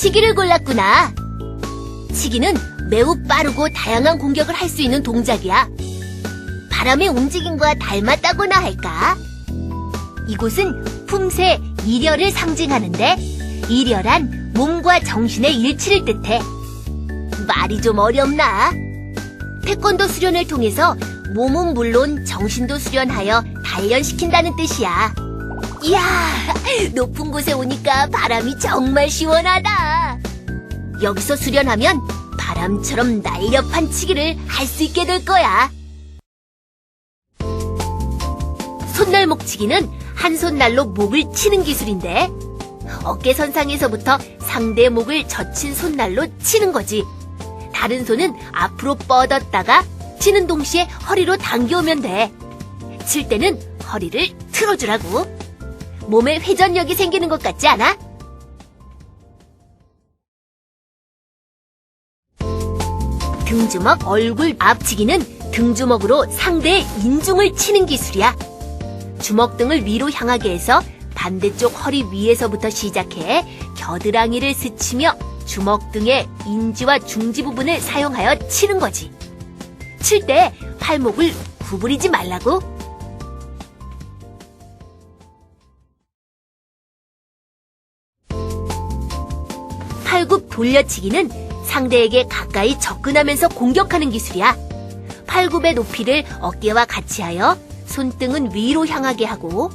치기를 골랐구나. 치기는 매우 빠르고 다양한 공격을 할 수 있는 동작이야. 바람의 움직임과 닮았다고나 할까? 이곳은 품새 일열을 상징하는데 일열한 몸과 정신의 일치를 뜻해. 말이 좀 어렵나? 태권도 수련을 통해서 몸은 물론 정신도 수련하여 단련시킨다는 뜻이야. 이야, 높은 곳에 오니까 바람이 정말 시원하다. 여기서 수련하면 바람처럼 날렵한 치기를 할 수 있게 될 거야. 손날목치기는 한 손날로 목을 치는 기술인데 어깨 선상에서부터 상대 목을 젖힌 손날로 치는 거지. 다른 손은 앞으로 뻗었다가 치는 동시에 허리로 당겨오면 돼. 칠 때는 허리를 틀어주라고. 몸에 회전력이 생기는 것 같지 않아? 등주먹 얼굴 앞치기는 등주먹으로 상대의 인중을 치는 기술이야. 주먹 등을 위로 향하게 해서 반대쪽 허리 위에서부터 시작해 겨드랑이를 스치며 주먹 등의 인지와 중지 부분을 사용하여 치는 거지. 칠 때 팔목을 구부리지 말라고. 팔굽 돌려치기는 상대에게 가까이 접근하면서 공격하는 기술이야. 팔굽의 높이를 어깨와 같이 하여 손등은 위로 향하게 하고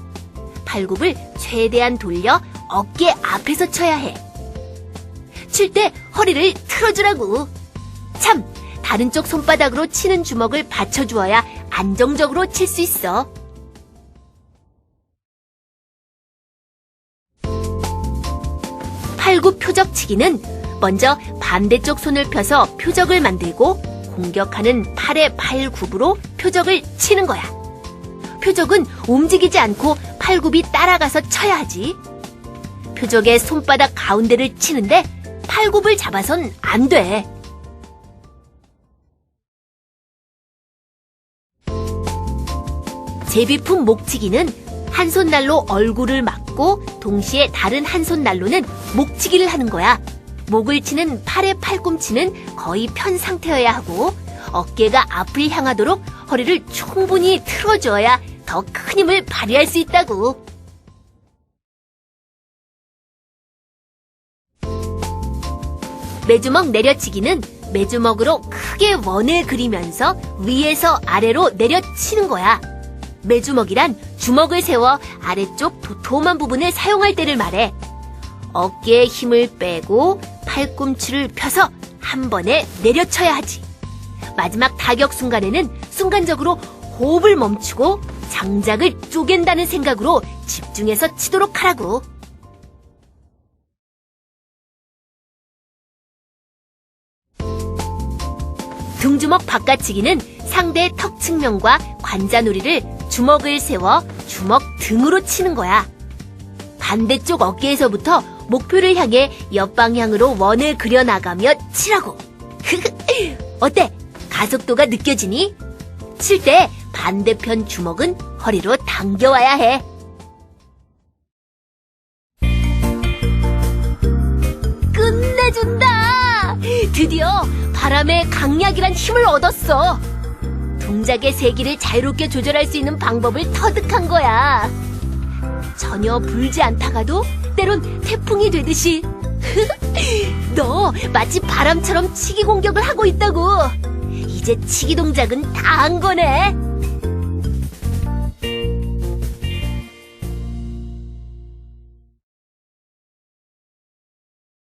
팔굽을 최대한 돌려 어깨 앞에서 쳐야 해. 칠 때 허리를 틀어주라고. 참, 다른 쪽 손바닥으로 치는 주먹을 받쳐주어야 안정적으로 칠 수 있어. 팔굽 표적치기는 먼저 반대쪽 손을 펴서 표적을 만들고 공격하는 팔의 팔굽으로 표적을 치는 거야. 표적은 움직이지 않고 팔굽이 따라가서 쳐야 하지. 표적의 손바닥 가운데를 치는데 팔굽을 잡아선 안 돼. 제비품 목치기는 한 손날로 얼굴을 막고 동시에 다른 한 손날로는 목치기를 하는 거야. 목을 치는 팔의 팔꿈치는 거의 편 상태여야 하고 어깨가 앞을 향하도록 허리를 충분히 틀어줘야 더 큰 힘을 발휘할 수 있다고. 매주먹 내려치기는 매주먹으로 크게 원을 그리면서 위에서 아래로 내려치는 거야. 매주먹이란 주먹을 세워 아래쪽 도톰한 부분을 사용할 때를 말해. 어깨에 힘을 빼고 팔꿈치를 펴서 한 번에 내려쳐야 하지. 마지막 타격 순간에는 순간적으로 호흡을 멈추고 장작을 쪼갠다는 생각으로 집중해서 치도록 하라고. 등주먹 바깥치기는 상대의 턱 측면과 관자놀이를 주먹을 세워 주먹 등으로 치는 거야. 반대쪽 어깨에서부터 목표를 향해 옆방향으로 원을 그려나가며 치라고. 어때? 가속도가 느껴지니? 칠 때 반대편 주먹은 허리로 당겨와야 해. 끝내준다! 드디어 바람의 강약이란 힘을 얻었어. 동작의 세기를 자유롭게 조절할 수 있는 방법을 터득한 거야. 전혀 불지 않다가도 때론 태풍이 되듯이. 너 마치 바람처럼 치기 공격을 하고 있다고. 이제 치기 동작은 다 한 거네.